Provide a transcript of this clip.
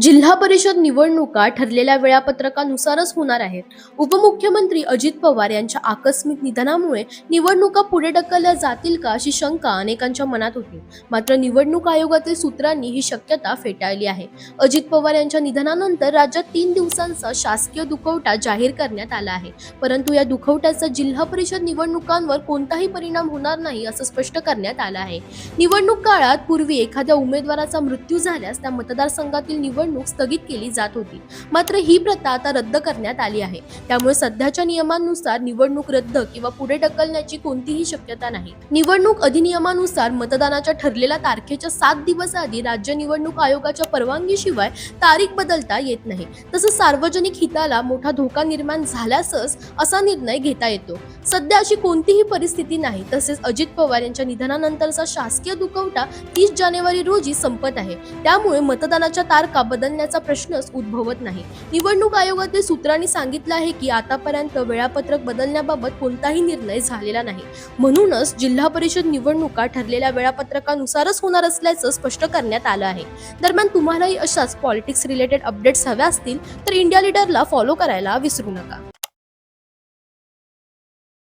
जिल्हा परिषद निवडणुका ठरलेल्या वेळापत्रकानुसारच होणार आहेत. उपमुख्यमंत्री अजित पवार यांच्या आकस्मिक निधनामुळे निवडणुका पुढे ढकलल्या जातील का अशी शंका अनेकांच्या मनात होती. मात्र निवडणूक आयोगातील सूत्रांनी ही शक्यता फेटाळली आहे. अजित पवार यांच्या निधनानंतर राज्यात तीन दिवसांचा शासकीय दुखवटा जाहीर करण्यात आला आहे. परंतु या दुखवट्याचा जिल्हा परिषद निवडणुकांवर कोणताही परिणाम होणार नाही असं स्पष्ट करण्यात आलं आहे. निवडणूक काळात पूर्वी एखाद्या उमेदवाराचा मृत्यू झाल्यास त्या मतदारसंघातील निवडणूक स्थगित केली जात होती. मात्र ही प्रथा आता रद्द करण्यात आली आहे. त्यामुळे सध्याच्या नियमांनुसार निवडणूक रद्द किंवा पुढे ढकलण्याची कोणतीही शक्यता नाही. निवडणूक अधिनियमानुसार मतदानाच्या ठरलेल्या तारखेच्या सात दिवस आधी राज्य निवडणूक आयोगाच्या परवानगीशिवाय तारीख बदलता येत नाही. तसंच सार्वजनिक हिताला मोठा धोका निर्माण झाल्यासच असा निर्णय घेता येतो. सध्या अशी कोणतीही परिस्थिती नाही. तसेच अजित पवार यांच्या निधनानंतरचा शासकीय दुखवटा तीस जानेवारी रोजी संपत आहे. त्यामुळे मतदानाच्या तारखा बदलण्याचा प्रश्नच उद्भवत नाही. निवडणूक आयोगातील सूत्रांनी सांगितलं आहे की आतापर्यंत वेळापत्रक बदलण्याबाबत कोणताही निर्णय झालेला नाही. म्हणूनच जिल्हा परिषद निवडणुका ठरलेल्या वेळापत्रकानुसारच होणार असल्याचं स्पष्ट करण्यात आलं आहे. दरम्यान तुम्हालाही अशाच पॉलिटिक्स रिलेटेड अपडेट्स हव्या असतील तर इंडिया लीडरला फॉलो करायला विसरू नका.